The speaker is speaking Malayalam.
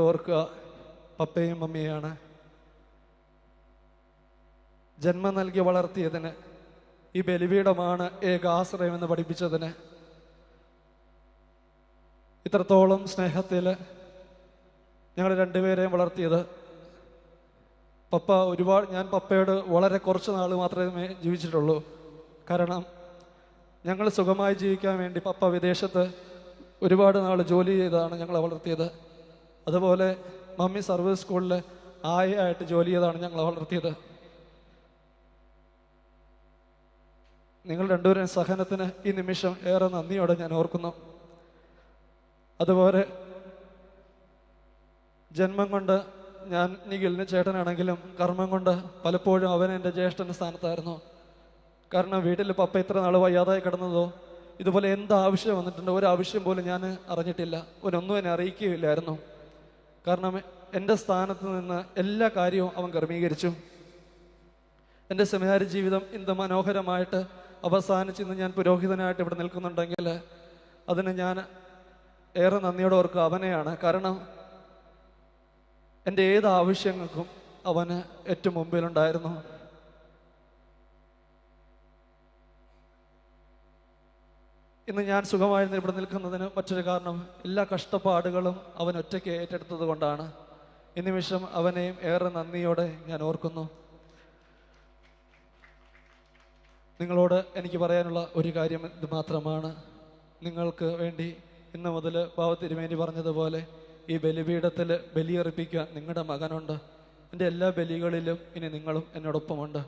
ഓർക്കുക പപ്പയും മമ്മിയാണ്. ജന്മം നൽകി വളർത്തിയതിന് ഈ ബലിപീഠമാണ് ഏക ആശ്രയമെന്ന് പഠിപ്പിച്ചതിന്. ഇത്രത്തോളം സ്നേഹത്തിൽ ഞങ്ങൾ രണ്ടുപേരെയും വളർത്തിയത്. പപ്പ ഒരുപാട് ഞാൻ പപ്പയോട് വളരെ കുറച്ച് നാൾ മാത്രമേ ജീവിച്ചിട്ടുള്ളൂ. കാരണം ഞങ്ങൾ സുഖമായി ജീവിക്കാൻ വേണ്ടി പപ്പ വിദേശത്ത് ഒരുപാട് നാൾ ജോലി ചെയ്താണ് ഞങ്ങളെ വളർത്തിയത്. അതുപോലെ മമ്മി സർവീസ് സ്കൂളിൽ ആയായിട്ട് ജോലി ചെയ്താണ് ഞങ്ങളെ വളർത്തിയത്. നിങ്ങൾ രണ്ടുപേരും സഹനത്തിന് ഈ നിമിഷം ഏറെ നന്ദിയോടെ ഞാൻ ഓർക്കുന്നു. അതുപോലെ ജന്മം കൊണ്ട് ഞാൻ നിഖിലിന് ചേട്ടനാണെങ്കിലും കർമ്മം കൊണ്ട് പലപ്പോഴും അവൻ എന്റെ ജ്യേഷ്ഠന്റെ സ്ഥാനത്തായിരുന്നു. കാരണം വീട്ടിൽ പപ്പ ഇത്ര നാൾ വയ്യാതായി കിടന്നതോ ഇതുപോലെ എന്ത് ആവശ്യം വന്നിട്ടുണ്ടോ ഒരു ആവശ്യം പോലും ഞാൻ അറിഞ്ഞിട്ടില്ല. ഒരൊന്നും എന്നെ അറിയിക്കുകയില്ലായിരുന്നു. കാരണം എന്റെ സ്ഥാനത്ത് നിന്ന് എല്ലാ കാര്യവും അവൻ ക്രമീകരിച്ചു. എന്റെ സെമിനാരി ജീവിതം ഇന്ന് മനോഹരമായിട്ട് അവസാനിച്ച് ഇന്ന് ഞാൻ പുരോഹിതനായിട്ട് ഇവിടെ നിൽക്കുന്നുണ്ടെങ്കിൽ അതിന് ഞാൻ ഏറെ നന്ദിയോടെ ഓർക്കുക അവനെയാണ്. കാരണം എന്റെ ഏത് ആവശ്യങ്ങൾക്കും അവന് ഏറ്റവും മുമ്പിലുണ്ടായിരുന്നു. ഇന്ന് ഞാൻ സുഖമായിരുന്നു ഇവിടെ നിൽക്കുന്നതിന് മറ്റൊരു കാരണം എല്ലാ കഷ്ടപ്പാടുകളും അവൻ ഒറ്റയ്ക്ക് ഏറ്റെടുത്തത് കൊണ്ടാണ്. ഈ നിമിഷം അവനെയും ഏറെ നന്ദിയോടെ ഞാൻ ഓർക്കുന്നു. നിങ്ങളോട് എനിക്ക് പറയാനുള്ള ഒരു കാര്യം ഇത് മാത്രമാണ്. നിങ്ങൾക്ക് വേണ്ടി ഇന്ന് മുതൽ ബാബ തിരുമേനി പറഞ്ഞതുപോലെ ഈ ബലിപീഠത്തിൽ ബലിയർപ്പിക്കാൻ നിങ്ങളുടെ മകനുണ്ട്. എന്റെ എല്ലാ ബലികളിലും ഇനി നിങ്ങളും എന്നോടൊപ്പമുണ്ട്.